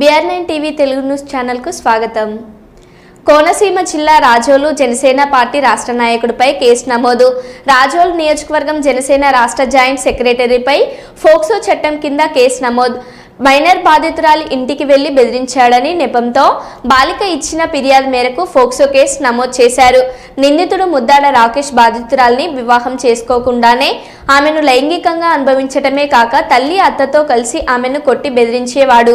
BR nine TV Telugu news స్వాగతం. కోనసీమ జిల్లా Razole Janasena party రాష్ట్ర నాయకుడిపై కేసు నమోదు. రాజోలు నియోజకవర్గం జనసేన రాష్ట్ర జాయింట్ సెక్రటరీపై ఫోక్సో చట్టం కింద కేసు నమోదు. మైనర్ బాధితురాలి ఇంటికి వెళ్ళి బెదిరించాడని నెపంతో బాలిక ఇచ్చిన ఫిర్యాదు మేరకు ఫోక్సో కేసు నమోదు చేశారు. నిందితుడు ముద్దాడ రాకేష్ బాధితురాల్ని వివాహం చేసుకోకుండానే ఆమెను లైంగికంగా అనుభవించటమే కాక తల్లి అత్తతో కలిసి ఆమెను కొట్టి బెదిరించేవాడు.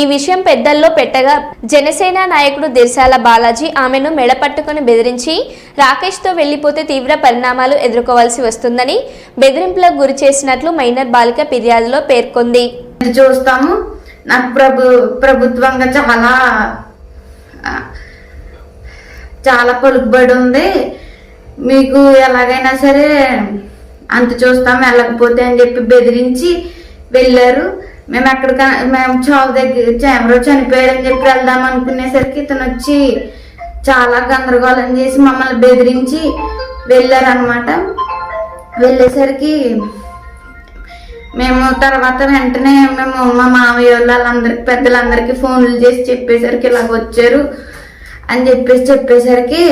ఈ విషయం పెద్దల్లో పెట్టగా జనసేన నాయకుడు దిర్శాల బాలాజీ ఆమెను మెడపట్టుకుని బెదిరించి రాకేష్తో వెళ్ళిపోతే తీవ్ర పరిణామాలు ఎదుర్కోవాల్సి వస్తుందని బెదిరింపులకు గురి చేసినట్లు మైనర్ బాలిక ఫిర్యాదులో పేర్కొంది. చూస్తాము. నాకు ప్రభు ప్రభుత్వంగా చాలా చాలా పలుకుబడి ఉంది. మీకు ఎలాగైనా సరే అంత చూస్తాం వెళ్ళకపోతే అని చెప్పి బెదిరించి వెళ్ళారు. మేము ఎక్కడిక మేము చావు దగ్గర ఎవరో చనిపోయారని చెప్పి వెళ్దాం అనుకునేసరికి ఇతను వచ్చి చాలా గందరగోళం చేసి మమ్మల్ని బెదిరించి వెళ్ళారనమాట వెళ్ళేసరికి మేము తర్వాత వెంటనే మేము మా మామయ్య వాళ్ళు వాళ్ళందరికి పెద్దలందరికీ ఫోన్లు చేసి చెప్పేసరికి ఇలాగ వచ్చారు. అని చెప్పేసి చెప్పేసరికి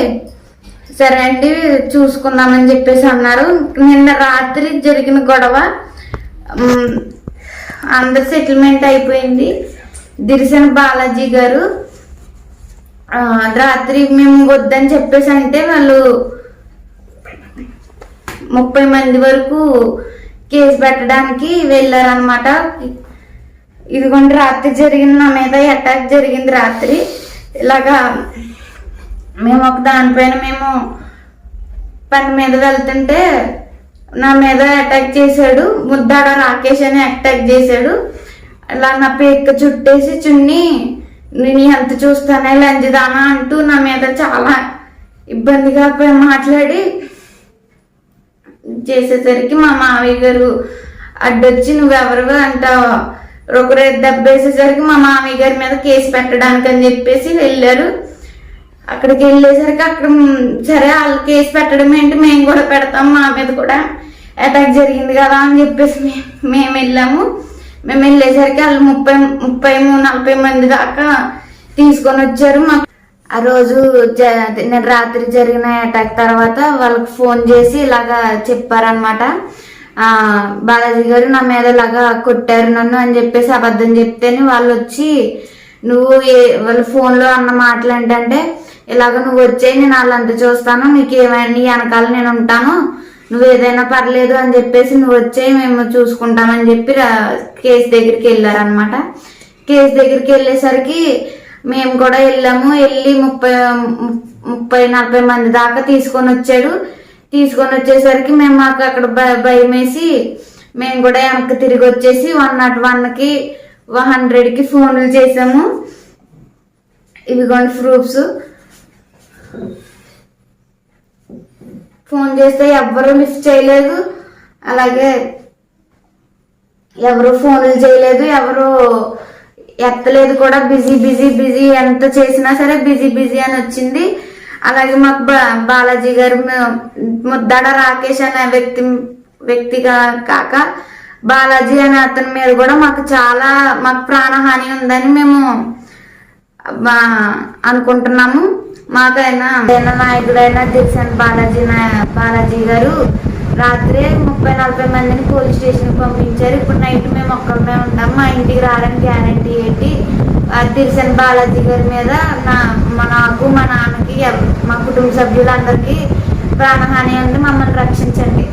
సరే అండి చూసుకుందామని చెప్పేసి అన్నారు. నిన్న రాత్రి జరిగిన గొడవ అందరు సెటిల్మెంట్ అయిపోయింది. దిరిసిన బాలాజీ గారు రాత్రి మేము వద్దని చెప్పేసి అంటే వాళ్ళు ముప్పై మంది వరకు కేసు పెట్టడానికి వెళ్ళారనమాట ఇదిగోండి రాత్రి జరిగింది నా మీద అటాక్ జరిగింది రాత్రి. ఇలాగా మేము ఒక దానిపైన మేము పని మీద వెళ్తుంటే నా మీద అటాక్ చేశాడు. ముద్దాడ రాకేష్ అని అటాక్ చేశాడు. అలా నా పేక్క చుట్టేసి చున్ని నేను ఎంత చూస్తానే లంజిదానా అంటూ నా మీద చాలా ఇబ్బందిగా పోయి మాట్లాడి చేసేసరికి మా మావయ్య గారు అడ్డొచ్చి నువ్వెవరు అంటావు? ఒకరు దెబ్బేసేసరికి మా మామయ్య గారి మీద కేసు పెట్టడానికి అని చెప్పేసి వెళ్ళారు. అక్కడికి వెళ్ళేసరికి అక్కడ సరే వాళ్ళు కేసు పెట్టడం ఏంటి? మేము కూడా పెడతాం మా మీద కూడా అటాక్ జరిగింది కదా అని చెప్పేసి మేము మేము వెళ్ళాము. మేము వెళ్ళేసరికి వాళ్ళు ముప్పై ముప్పై మూడు నలభై మంది దాకా తీసుకొని వచ్చారు. మాకు ఆ రోజు జ- రాత్రి జరిగిన అటాక్ తర్వాత వాళ్ళకి ఫోన్ చేసి ఇలాగా చెప్పారనమాట బాలాజీ గారు నా మీద ఇలాగా కొట్టారు నన్ను అని చెప్పేసి అబద్ధం చెప్తేనే వాళ్ళు వచ్చి నువ్వు ఏ వాళ్ళ ఫోన్లో అన్న మాటలు ఏంటంటే ఇలాగ నువ్వు వచ్చే నేను వాళ్ళంతా చూస్తాను నీకు ఏమైనా నీ వెనకాల నేను ఉంటాను నువ్వు ఏదైనా పర్లేదు అని చెప్పేసి నువ్వు వచ్చే మేము చూసుకుంటామని చెప్పి కేసు దగ్గరికి వెళ్ళారనమాట కేసు దగ్గరికి వెళ్ళేసరికి మేము కూడా వెళ్ళాము. వెళ్ళి ముప్పై ముప్పై నలభై మంది దాకా తీసుకొని వచ్చాడు. తీసుకొని వచ్చేసరికి మేము మాకు అక్కడ భయం వేసి మేము కూడా వెనక్కి తిరిగి వచ్చేసి వన్ నాట్ వన్కి వన్ హండ్రెడ్కి ఫోన్లు చేసాము ఇవిగోండి ప్రూఫ్స్. ఫోన్ చేస్తే ఎవ్వరూ లిఫ్ట్ చేయలేదు. అలాగే ఎవరు ఫోన్లు చేయలేదు. ఎవరు ఎత్తలేదు కూడా. బిజీ బిజీ బిజీ ఎంత చేసినా సరే బిజీ బిజీ అని వచ్చింది. అలాగే మాకు బా- బాలాజీ గారు ముద్దాడ రాకేష్ అనే వ్యక్తి వ్యక్తిగా కాక బాలాజీ అనే అతని మీద కూడా మాకు చాలా మాకు ప్రాణహాని ఉందని మేము అనుకుంటున్నాము. మాకైనా జన నాయకుడైన దిల్సన్ బాలాజీ బాలాజీ గారు రాత్రి ముప్పై నలభై మందిని పోలీస్ స్టేషన్కి పంపించారు. ఇప్పుడు నైట్ మేము ఒక్కరిమే ఉంటాం మా ఇంటికి రావడానికి గ్యారంటీ ఏంటి? ఆ బాలాజీ గారి మీద నా మా నాకు మా నాన్నకి మా కుటుంబ సభ్యులందరికీ ప్రాణహాని ఉంది. మమ్మల్ని రక్షించండి.